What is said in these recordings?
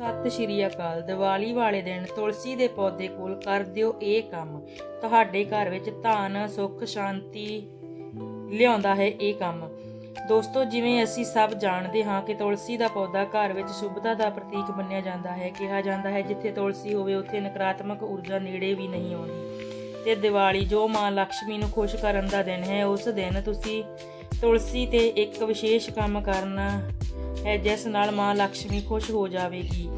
ਸਤਿ ਸ਼੍ਰੀ ਅਕਾਲ। ਦੀਵਾਲੀ ਵਾਲੇ ਦਿਨ ਤੁਲਸੀ ਦੇ ਪੌਦੇ ਕੋਲ ਕਰ ਦਿਓ ਇਹ ਕੰਮ। ਤੁਹਾਡੇ ਘਰ ਵਿੱਚ ਧਨ, ਸੁੱਖ, ਸ਼ਾਂਤੀ ਲਿਆਉਂਦਾ ਹੈ ਇਹ ਕੰਮ। ਦੋਸਤੋ, ਜਿਵੇਂ ਅਸੀਂ ਸਭ ਜਾਣਦੇ ਹਾਂ ਕਿ ਤੁਲਸੀ ਦਾ ਪੌਦਾ ਘਰ ਵਿੱਚ ਸ਼ੁਭਤਾ ਦਾ ਪ੍ਰਤੀਕ ਮੰਨਿਆ ਜਾਂਦਾ ਹੈ, ਕਿਹਾ ਜਾਂਦਾ ਹੈ, ਜਿੱਥੇ ਤੁਲਸੀ ਹੋਵੇ ਉੱਥੇ ਨਕਾਰਾਤਮਕ ਊਰਜਾ ਨੇੜੇ ਵੀ ਨਹੀਂ ਆਉਂਦੀ। ਤੇ ਦੀਵਾਲੀ ਜੋ ਮਾਂ ਲక్ష్ਮੀ ਨੂੰ ਖੁਸ਼ ਕਰਨ ਦਾ ਦਿਨ ਹੈ, ਉਸ ਦਿਨ ਤੁਸੀਂ ਤੁਲਸੀ ਤੇ ਇੱਕ ਵਿਸ਼ੇਸ਼ ਕੰਮ ਕਰਨਾ ਹੈ ਜਿਸ ਨਾਲ ਮਾਂ ਲక్ష్ਮੀ ਖੁਸ਼ ਹੋ ਜਾਵੇਗੀ।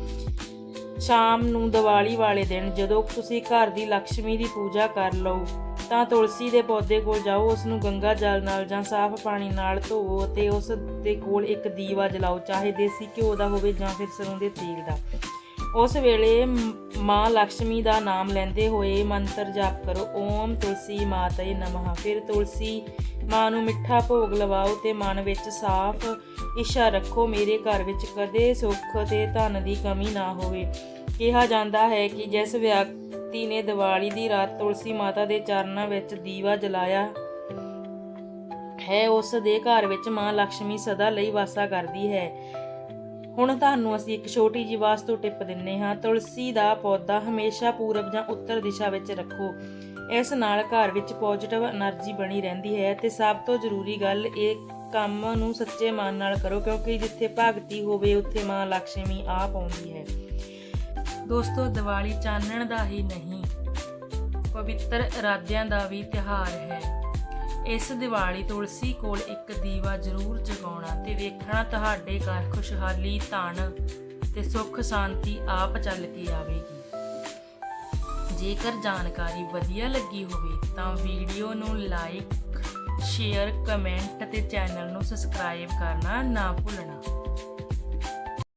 ਸ਼ਾਮ ਨੂੰ ਦੀਵਾਲੀ ਵਾਲੇ ਦਿਨ ਜਦੋਂ ਤੁਸੀਂ ਘਰ ਦੀ ਲక్ష్ਮੀ ਦੀ ਪੂਜਾ ਕਰ ਲਓ, ਤਾਂ ਤੁਲਸੀ ਦੇ ਪੌਦੇ ਕੋਲ ਜਾਓ, ਉਸ ਨੂੰ ਗੰਗਾ ਜਲ ਨਾਲ ਜਾਂ ਸਾਫ਼ ਪਾਣੀ ਨਾਲ ਧੋਵੋ ਅਤੇ ਉਸ ਦੇ ਕੋਲ ਇੱਕ ਦੀਵਾ ਜਲਾਓ, ਚਾਹੇ ਦੇਸੀ ਘਿਓ ਦਾ ਹੋਵੇ ਜਾਂ ਫਿਰ ਸਰੋਂ ਦੇ ਤੇਲ ਦਾ। ਉਸ ਵੇਲੇ ਮਾਂ ਲక్ష్ਮੀ ਦਾ ਨਾਮ ਲੈਂਦੇ ਹੋਏ ਮੰਤਰ ਜਾਪ ਕਰੋ। ਓਮ ਤੁਲਸੀ ਮਾਤਾ ਏ ਨਮಃ। ਫਿਰ ਤੁਲਸੀ ਮਾਂ ਨੂੰ ਮਿੱਠਾ ਭੋਗ ਲਵਾਓ ਤੇ ਮਨ ਵਿੱਚ ਸਾਫ਼ ਇੱਛਾ ਰੱਖੋ, ਮੇਰੇ ਘਰ ਵਿੱਚ ਕਦੇ ਸੁੱਖ ਤੇ ਧਨ ਦੀ ਕਮੀ ਨਾ ਹੋਵੇ। ਕਿਹਾ ਜਾਂਦਾ ਹੈ ਕਿ ਜਿਸ ਵਿਅਕਤੀ ਨੇ ਦੀਵਾਲੀ ਦੀ ਰਾਤ ਤੁਲਸੀ ਮਾਤਾ ਦੇ ਚਰਨਾਂ ਵਿੱਚ ਦੀਵਾ ਜਲਾਇਆ ਹੈ, ਉਸ ਦੇ ਘਰ ਵਿੱਚ ਮਾਂ ਲక్ష్ਮੀ ਸਦਾ ਲਈ ਵਾਸਾ ਕਰਦੀ ਹੈ। ਹੁਣ ਤੁਹਾਨੂੰ ਅਸੀਂ ਇੱਕ ਛੋਟੀ ਜੀ ਵਾਸਤੂ ਟਿਪ ਦਿੰਨੇ ਹਾਂ। ਤੁਲਸੀ ਦਾ ਪੌਦਾ ਹਮੇਸ਼ਾ ਪੂਰਬ ਜਾਂ ਉੱਤਰ ਦਿਸ਼ਾ ਵਿੱਚ ਰੱਖੋ। ਇਸ ਨਾਲ ਘਰ ਵਿੱਚ ਪੋਜ਼ਿਟਿਵ એનર્ਜੀ ਬਣੀ ਰਹਿੰਦੀ ਹੈ ਤੇ ਸਭ ਤੋਂ ਜ਼ਰੂਰੀ ਗੱਲ, ਇਹ ਕੰਮ ਨੂੰ ਸੱਚੇ ਮਨ ਨਾਲ ਕਰੋ, ਕਿਉਂਕਿ ਜਿੱਥੇ ਭਗਤੀ ਹੋਵੇ, ਉੱਥੇ ਮਾਂ ਲక్ష్ਮੀ ਆ ਪਾਉਂਦੀ ਹੈ। ਦੋਸਤੋ, ਦੀਵਾਲੀ ਚਾਨਣ ਦਾ ਹੀ ਨਹੀਂ, ਪਵਿੱਤਰ ਇਰਾਦਿਆਂ ਦਾ ਵੀ ਤਿਹਾਰ ਹੈ। ਇਸ ਦੀਵਾਲੀ ਤੁਲਸੀ ਕੋਲ ਇੱਕ ਦੀਵਾ ਜ਼ਰੂਰ ਜਗਾਉਣਾ ਤੇ ਵੇਖਣਾ ਤੁਹਾਡੇ ਘਰ ਖੁਸ਼ਹਾਲੀ, ਧਨ ਤੇ ਸੁੱਖ ਸ਼ਾਂਤੀ ਆਪ ਚੱਲ ਕੇ ਆਵੇਗੀ। ਜੇਕਰ ਜਾਣਕਾਰੀ ਵਧੀਆ ਲੱਗੀ ਹੋਵੇ ਤਾਂ ਵੀਡੀਓ ਨੂੰ ਲਾਈਕ, ਸ਼ੇਅਰ, ਕਮੈਂਟ ਤੇ ਚੈਨਲ ਨੂੰ ਸਬਸਕ੍ਰਾਈਬ ਕਰਨਾ ਨਾ ਭੁੱਲਣਾ।